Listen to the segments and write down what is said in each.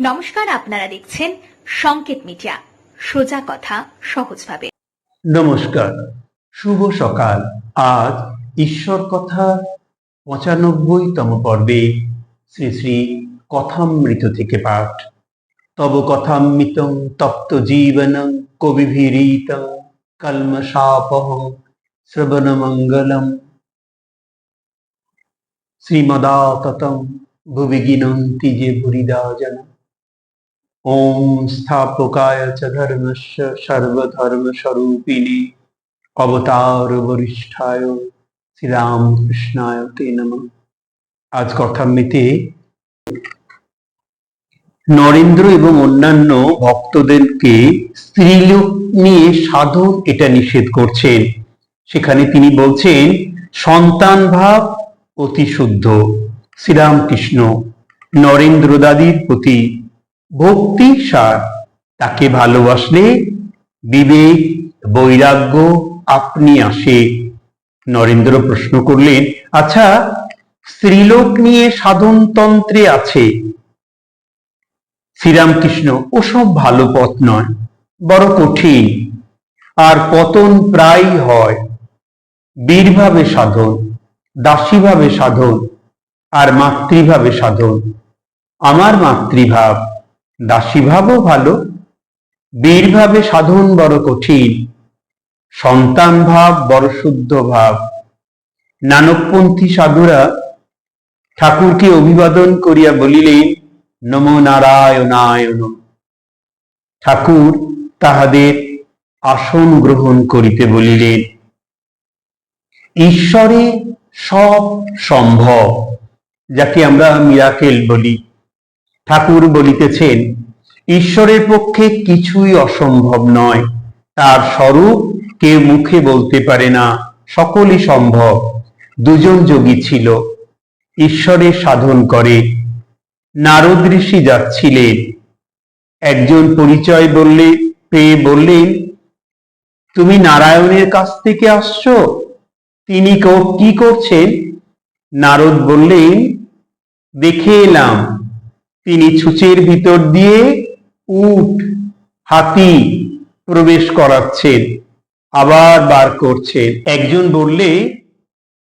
নমস্কার, আপনারা দেখছেন সংকেত মিডিয়া। সোজা কথা, সহজভাবে। নমস্কার, শুভ সকাল। আজ ঈশ্বর কথা পঁচানব্বইতম পর্বে শ্রী শ্রী কথামৃত থেকে পাঠ। তব কথামৃতং তপ্ত জীবনং কবিভিরীতং কলমশাপহ শ্রবণমঙ্গলম। শ্রীমদাততম ভুবি গিনন্তি যে ভুরিদা জন ওম স্থাপকায় চ ধর্মস্য সর্বধর্মস্বরূপিণে অবতার বরিষ্ঠায় শ্রীরামকৃষ্ণায় তে নম আজ কথামৃতে নরেন্দ্র এবং অন্যান্য ভক্তদেরকে স্ত্রীলোক নিয়ে সাধন এটা নিষেধ করছেন। সেখানে তিনি বলছেন, সন্তান ভাব অতি শুদ্ধ। শ্রীরামকৃষ্ণ নরেন্দ্র দাদির প্রতি ভক্তি সার। তাকে ভালোবাসলে বিবেক, বৈরাগ্য আপনি আসে। নরেন্দ্র প্রশ্ন করলেন আচ্ছা স্ত্রীলোক নিয়ে সাধনতন্ত্রে আছে। শ্রীরামকৃষ্ণ, ওসব ভালো পথ নয়, বড় কঠিন। আর পতন প্রায় হয়। বীরভাবে সাধন, দাসীভাবে সাধন, আর মাতৃভাবে সাধন। আমার মাতৃভাব দাসীভাবও ভালো, বীরভাবে সাধন বড় কঠিন, সন্তান ভাব বড় শুদ্ধ ভাব। নানকপন্থী সাধুরা ঠাকুরকে অভিবাদন করিয়া বলিলেন, নম নারায়ণায়ন ঠাকুর তাহাদের আসন গ্রহণ করিতে বলিলেন, ঈশ্বরে সব সম্ভব, যাকে আমরা মিরাকেল বলি। ঠাকুর বলিতেছেন, ঈশ্বরের পক্ষে কিছুই অসম্ভব নয়। তার স্বরূপ কেউ মুখে বলতে পারে না, সকলই সম্ভব। দুজন যোগী ছিল ঈশ্বরের সাধন করে। নারদ ঋষি যাচ্ছিলেন। একজন পরিচয় বললে, পেয়ে বললেন, তুমি নারায়ণের কাছ থেকে আসছো? তিনি কি করছেন? নারদ বললেন, দেখে এলাম। তিনি ছুঁচের ভিতর দিয়ে উট, হাতি প্রবেশ করাচ্ছেন, আবার বার করছেন। একজন বললে,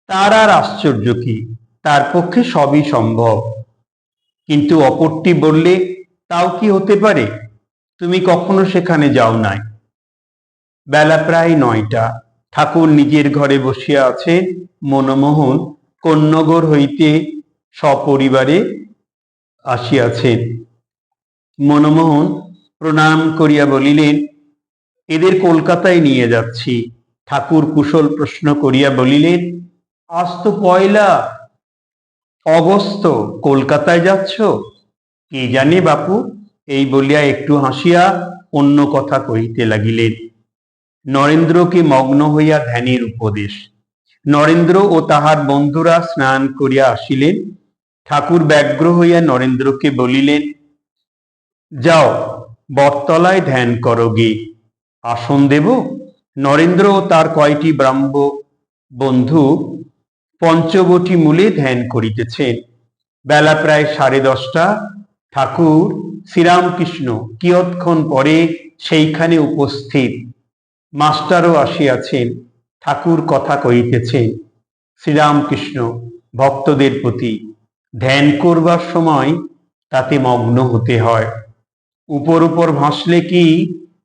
তার আর আশ্চর্য কি? তার পক্ষে সবই সম্ভব। কিন্তু অপরটি বললে, তাও কি হতে পারে? তুমি কখনো সেখানে যাও নাই। বেলা প্রায় নয়টা। ঠাকুর নিজের ঘরে বসিয়া আছে মনমোহন, কন্যগর হইতে সপরিবারে আসিয়াছেন মনমোহন প্রণাম করিয়া বলিলেন, এদের কলকাতায় নিয়ে যাচ্ছি। ঠাকুর কুশল প্রশ্ন করিয়া বলিলেন, আজ তো পয়লা অগস্ত, কলকাতায় যাচ্ছ? কে জানে বাপু? এই বলিয়া একটু হাসিয়া অন্য কথা কহিতে লাগিলেন, নরেন্দ্রকে মগ্ন হইয়া ধ্যানের উপদেশ। নরেন্দ্র ও তাহার বন্ধুরা স্নান করিয়া আসিলেন। ঠাকুর ব্যগ্র হইয়া নরেন্দ্রকে বলিলেন, যাও, বটতলায় ধ্যান করো গে। আসন দেব। নরেন্দ্র ও তার কয়টি ব্রাহ্ম বন্ধু পঞ্চবটি মূলে ধ্যান করিতেছেন। বেলা প্রায় সাড়ে দশটা। ঠাকুর, শ্রীরামকৃষ্ণ, কিয়ৎক্ষণ পরে সেইখানে উপস্থিত। মাস্টারও আসিয়াছেন। ঠাকুর কথা কহিতেছেন, শ্রীরামকৃষ্ণ, ভক্তদের প্রতি ধ্যান করবার সময় তাতে মগ্ন হতে হয়। উপর উপর ভাসলে কি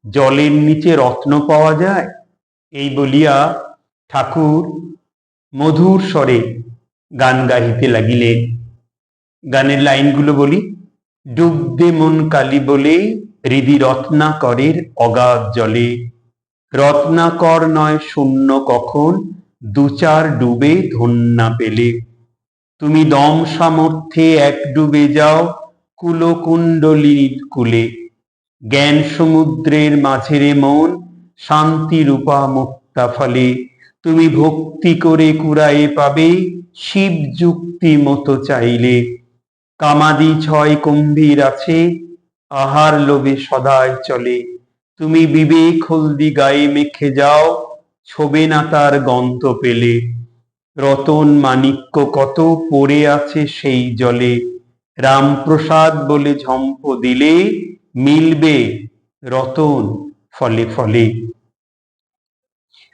জলের নিচে রত্ন পাওয়া যায়? এই বলিয়া ঠাকুর মধুর স্বরে গান গাহিতে লাগিলেন। গানের লাইনগুলো বলি ডুবদে মন কালী বলে হৃদি রত্নাকরের অগাধ জলে। রত্নাকর নয় শূন্য কখন, দু চার ডুবে ধন্যা পেলে। তুমি দম সামর্থ্যে এক ডুবে যাও কুলকুণ্ডলির কুলে। জ্ঞান সমুদ্রের মাঝেরে মন, শান্তি রূপা মুক্তা ফলে। তুমি ভক্তি করে কুড়ায়ে পাবে, শিব যুক্তি মতো চাইলে। কামাদি ছয় গম্ভীর আছে, আহার লোভে সদায় চলে। তুমি বিবেক হলদি গায়ে মেখে যাও, ছবে না তার গন্ধ পেলে। রতন মাণিক্য কত পড়ে আছে সেই জলে। রামপ্রসাদ বলে ঝম্প দিলে মিলবে রতন ফলে ফলে।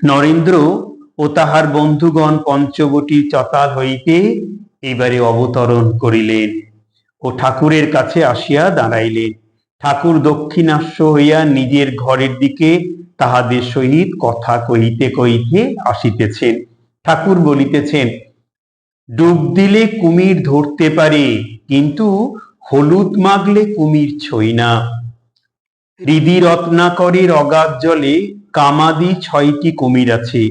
নরেন্দ্র ও তাহার বন্ধুগণ পঞ্চবটী চতাল হইতে এবারে অবতরণ করিলেন ও ঠাকুরের কাছে আসিয়া দাঁড়াইলেন। ঠাকুর দক্ষিণাস্য হইয়া নিজের ঘরের দিকে তাহাদের সহিত কথা কহিতে কহিতে আসিতেছেন। ঠাকুর বলিতেছেন, ডুব দিলে কুমির ধরতে পারে, কিন্তু হলুদ মাগলে কুমির ছই না। হৃদি অগাধ জলে, কামাদি ছয়টি কুমির আছে।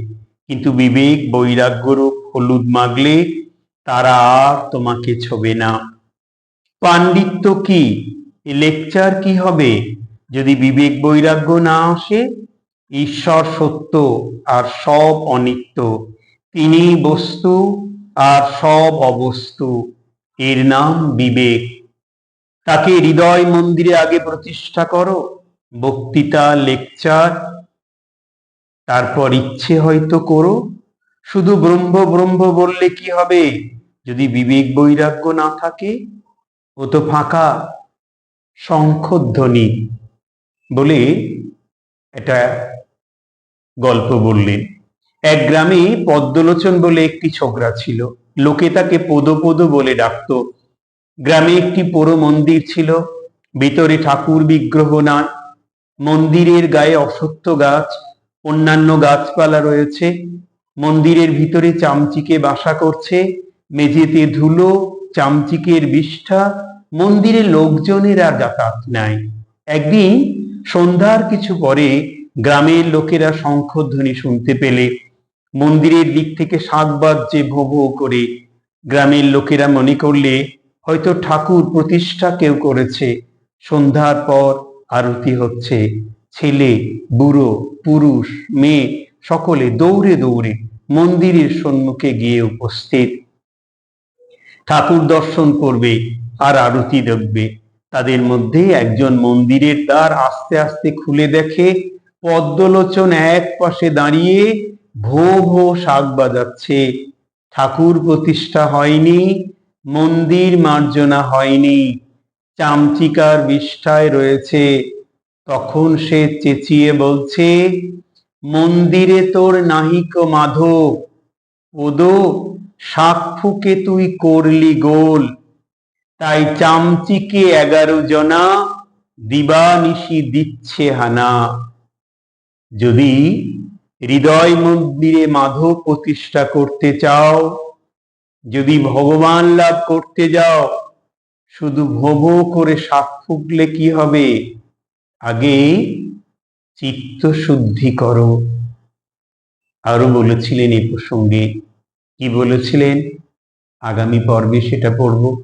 কিন্তু বিবেক বৈরাগ্যরূপ হলুদ মাগলে, তারা আর তোমাকে ছবে না। পাণ্ডিত্য কি? লেকচার কি হবে? যদি বিবেক বৈরাগ্য না আসে, ঈশ্বর সত্য আর সব অনিত্য। তিনি বস্তু আর সব অবস্তু। এর নাম বিবেক। তাকে হৃদয় মন্দিরে আগে প্রতিষ্ঠা করো, বক্তৃতা, লেকচার, তারপর ইচ্ছে হয়তো করো। শুধু ব্রহ্ম ব্রহ্ম বললে কি হবে? যদি বিবেক বৈরাগ্য না থাকে, ও তো ফাঁকা, শঙ্খধ্বনি। বলে এটা গল্প বললেন। এক গ্রামে পদ্মলোচন বলে একটি ছোকরা ছিল। লোকে তাকে পদপদ বলে ডাকতো। গ্রামে একটি পোড়ো মন্দির ছিল। ভিতরে ঠাকুর বিগ্রহ নাই। মন্দিরের গায়ে অসত্য গাছ, অন্যান্য গাছপালা রয়েছে। মন্দিরের ভিতরে চামচিকে বাসা করছে। মেঝেতে ধুলো, চামচিকের বিষ্ঠা। মন্দিরে লোকজনের আর যাতায়াত নাই। একদিন সন্ধ্যার কিছু পরে গ্রামের লোকেরা শঙ্খধ্বনি শুনতে পেলে। মন্দিরের দিক থেকে শাক বাজছে ভো ভো করে, গ্রামের লোকেরা মনে করলে হয়তো ঠাকুর প্রতিষ্ঠা কেউ করেছে। সন্ধ্যার পর আরতি হচ্ছে। ছেলে, বুড়ো, পুরুষ, মেয়ে সকলে দৌড়ে দৌড়ে মন্দিরের সম্মুখে গিয়ে উপস্থিত। ঠাকুর দর্শন করবে আর আরতি দেখবে। তাদের মধ্যে একজন মন্দিরের দ্বার আস্তে আস্তে খুলে দেখে, পদ্মলোচন এক পাশে দাঁড়িয়ে ভো ভো শাক বাজাচ্ছে। ঠাকুর প্রতিষ্ঠা হয়নি, মন্দির মার্জনা হয়নি। চামচিকার বিষ্ঠায় রয়েছে। তখন সে চেঁচিয়ে বলছে, মন্দিরে তোর নাহিক মাধব। ওদো, শাক ফুকে তুই করলি গোল। তাই চামচিকে এগারো জনা, দিবানিশি দিচ্ছে হানা। যদি হৃদয় মন্দিরে মাধব প্রতিষ্ঠা করতে চাও। যদি ভগবান লাভ করতে যাও, শুধু ভোভো করে শাক ফুকলে কি হবে? আগে চিত্ত শুদ্ধি করো। আরও বলেছিলেন এই প্রসঙ্গে, কি বলেছিলেন? আগামী পর্বে সেটা পড়ব।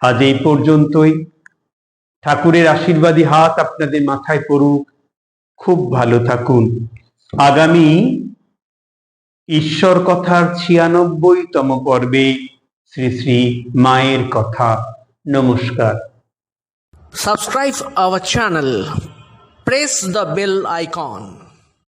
আজ এই পর্যন্তই। ঠাকুরের আশীর্বাদী হাত আপনাদের মাথায় পড়ুক। খুব ভালো থাকুন। আগামী ঈশ্বর কথার ছিয়ানব্বইতম পর্বে শ্রী শ্রী মায়ের কথা। নমস্কার। Subscribe our channel press the bell icon.